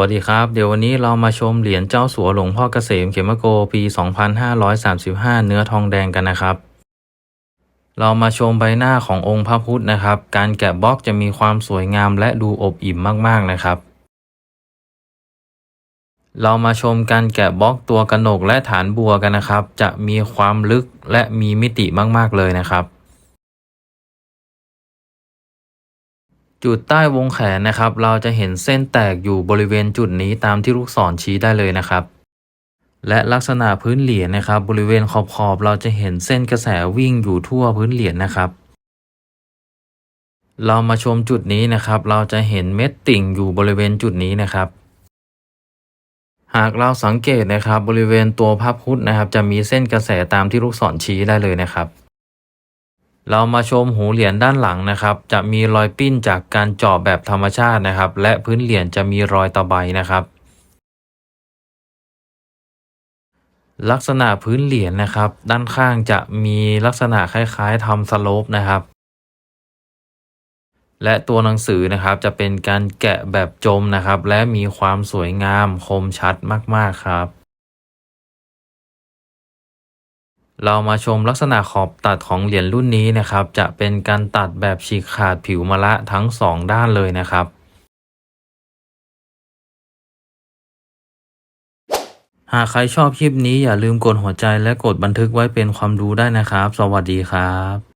วัสดีครับ เดี๋ยววันนี้เรามาชมเหรียญเจ้าสัวหลวงพ่อเกษมเขมโกปี 2535 เนื้อทองแดงกันนะครับ เรามาชมใบหน้าขององค์พระพุทธนะครับ การแกะบล็อกจะมีความสวยงามและดูอบอิ่มมากๆนะครับ เรามาชมการแกะบล็อกตัวกระหนกและฐานบัวกันนะครับ จะมีความลึกและมีมิติมากๆเลยนะครับ จุดใต้วงแขนนะครับ เราจะเห็นเส้นแตกอยู่บริเวณจุดนี้ตามที่ลูกศรชี้ได้เลยนะครับ และลักษณะพื้นเหรียญนะครับ บริเวณขอบๆเราจะเห็นเส้นกระแสวิ่งอยู่ทั่วพื้นเหรียญนะครับ เรามาชมจุดนี้นะครับ เราจะเห็นเม็ดติ่งอยู่บริเวณจุดนี้นะครับ หากเราสังเกตนะครับ บริเวณตัวพระพุทธนะครับ จะมีเส้นกระแสตามที่ลูกศรชี้ได้เลยนะครับ เรามาชมหูเหรียญด้านหลังนะครับ จะมีรอยปิ้นจากการเจาะแบบธรรมชาตินะครับ และพื้นเหรียญจะมีรอยตะไบนะครับ ลักษณะพื้นเหรียญนะครับ ด้านข้างจะมีลักษณะคล้ายๆทำสโลปนะครับ และตัวหนังสือนะครับจะเป็นการแกะแบบจมนะครับ และมีความสวยงามคมชัดมากๆครับ เรามาชมลักษณะขอบตัดของเหรียญรุ่นนี้นะครับ จะเป็นการตัดแบบฉีกขาดผิวมะละทั้งสองด้านเลยนะครับ หากใครชอบคลิปนี้อย่าลืมกดหัวใจและกดบันทึกไว้เป็นความรู้ได้นะครับ สวัสดีครับ